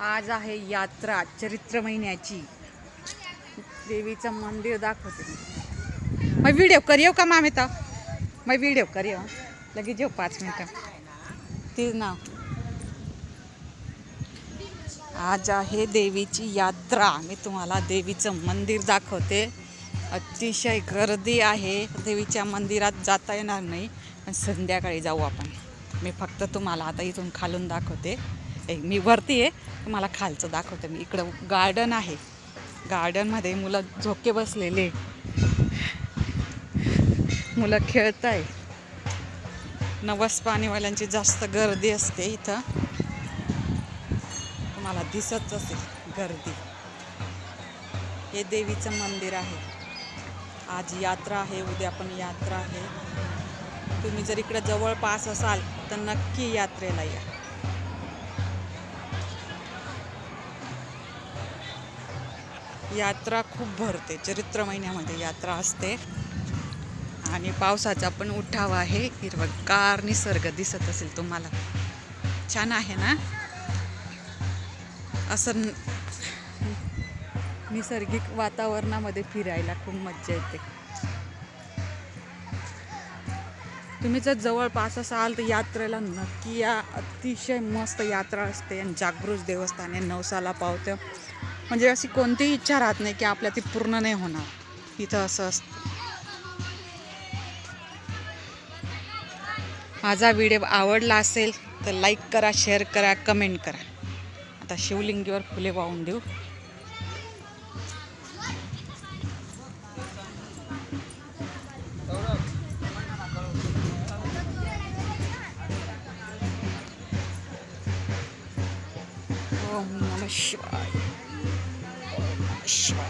आज आहे यात्रा चरित्र महिन्याची. देवीचं मंदिर दाखवते. मग व्हिडिओ कर येऊ का मामे तर? मग व्हिडिओ कर येऊ. लगेच येऊ पाच मिनटं. तीच नाव आज आहे देवीची यात्रा. मी तुम्हाला देवीचं मंदिर दाखवते. अतिशय गर्दी आहे. देवीच्या मंदिरात जाता येणार नाही. पण संध्याकाळी जाऊ आपण. मी फक्त तुम्हाला आता इथून खालून दाखवते. ए, मी वरती आहे. तुम्हाला खालचं दाखवते. मी इकडं गार्डन आहे. गार्डनमध्ये मुलं झोके बसलेले. मुलं खेळत आहे नवस पाणीवाल्यांची जास्त गर्दी असते इथं. तुम्हाला दिसत असेल गर्दी. हे देवीचं मंदिर आहे. आज यात्रा आहे उद्या पण यात्रा आहे. तुम्ही जर इकडं जवळपास असाल तर नक्की यात्रेला या. यात्रा खूप भरते चरित्र महिन्यामध्ये यात्रा असते. आणि पावसाचा पण उठाव आहे हिरवगार निसर्ग दिसत असेल तुम्हाला. छान आहे ना? असं निसर्गिक वातावरणामध्ये फिरायला खूप मज्जा येते. तुम्ही जर जवळपास असाल तर यात्रेला नक्की या. अतिशय मस्त यात्रा असते आणि जागृत देवस्थान आहे नवसाला पावतं म्हणजे अशी कोणतीही इच्छा राहत नाही की आपल्या ती पूर्ण नाही होणार. इथं असं असतं. माझा व्हिडिओ आवडला असेल तर लाईक करा शेअर करा कमेंट करा. आता शिवलिंगीवर फुले वाहून देऊ. ओम नम शिवाय. ओम नमः शिवाय